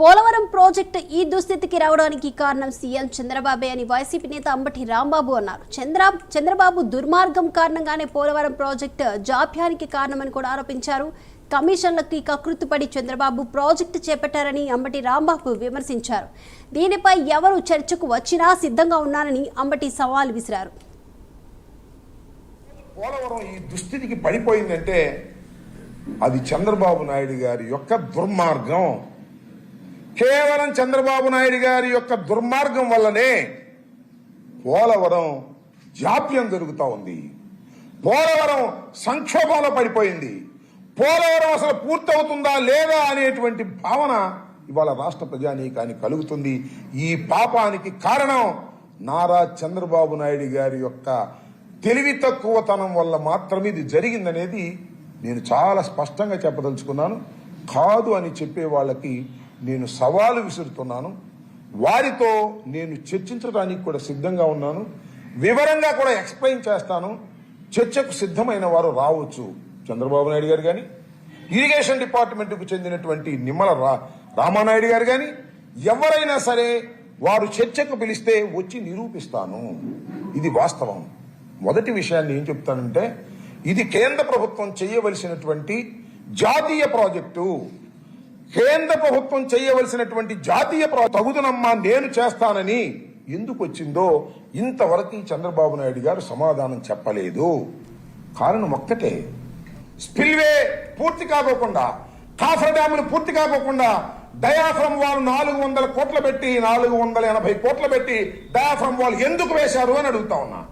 Polavaram project ఈ దుస్థితికి రావడానికి కారణం సీఎం చంద్రబాబే అని వైసీపీ నేత అంబటి రాంబాబు అన్నారు. చంద్ర చంద్రబాబు దుర్మార్గం కారణంగానే పోలవరం ప్రాజెక్టు జాప్యానికి కారణమని కూడా ఆరోపించారు. కమిషన్లకి కకృతిపడి చంద్రబాబు ప్రాజెక్టు చేపట్టారని అంబటి రాంబాబు విమర్శించారు. దీనిపై ఎవరు చర్చకు వచ్చినా సిద్ధంగా ఉన్నారని అంబటి సవాల్ విసిరారు. పోలవరం ఈ దుస్థితికి పడిపోయిందంటే అది చంద్రబాబు నాయుడు గారి యొక్క దుర్మార్గం. కేవలం చంద్రబాబు నాయుడు గారి యొక్క దుర్మార్గం వల్లనే పోలవరం జాప్యం జరుగుతూ ఉంది. పోలవరం సంక్షోభంలో పడిపోయింది. పోలవరం అసలు పూర్తవుతుందా లేదా అనేటువంటి భావన ఇవాళ రాష్ట్ర ప్రజానీకానికి కలుగుతుంది. ఈ పాపానికి కారణం నారా చంద్రబాబు నాయుడు గారి యొక్క తెలివి తక్కువతనం వల్ల మాత్రమే ఇది జరిగిందనేది నేను చాలా స్పష్టంగా చెప్పదలుచుకున్నాను. కాదు అని చెప్పే వాళ్ళకి నేను సవాలు విసురుతున్నాను. వారితో నేను చర్చించడానికి కూడా సిద్ధంగా ఉన్నాను. వివరంగా కూడా ఎక్స్ప్లెయిన్ చేస్తాను. చర్చకు సిద్ధమైన వారు రావచ్చు. చంద్రబాబు నాయుడు గారు కానీ ఇరిగేషన్ డిపార్ట్మెంట్కు చెందినటువంటి నిమ్మల రా రామానాయుడు గారు కానీ ఎవరైనా సరే వారు చర్చకు పిలిస్తే వచ్చి నిరూపిస్తాను. ఇది వాస్తవం. మొదటి విషయాన్ని ఏం చెప్తానంటే ఇది కేంద్ర ప్రభుత్వం చేయవలసినటువంటి జాతీయ ప్రాజెక్టు. కేంద్ర ప్రభుత్వం చేయవలసినటువంటి జాతీయ తగుదనమ్మా నేను చేస్తానని ఎందుకు వచ్చిందో ఇంతవరకు చంద్రబాబు నాయుడు గారు సమాధానం చెప్పలేదు. కారణం ఒక్కటే. స్పిల్వే పూర్తి కాకోకుండా కాఫర్ డ్యాములు పూర్తి కాకోకుండా డయాఫ్రమ్ వాల్ నాలుగు వందల కోట్లు పెట్టి నాలుగు వందల ఎనభై కోట్లు పెట్టి డయాఫ్రమ్ వాల్ ఎందుకు వేశారు అని అడుగుతా ఉన్నా.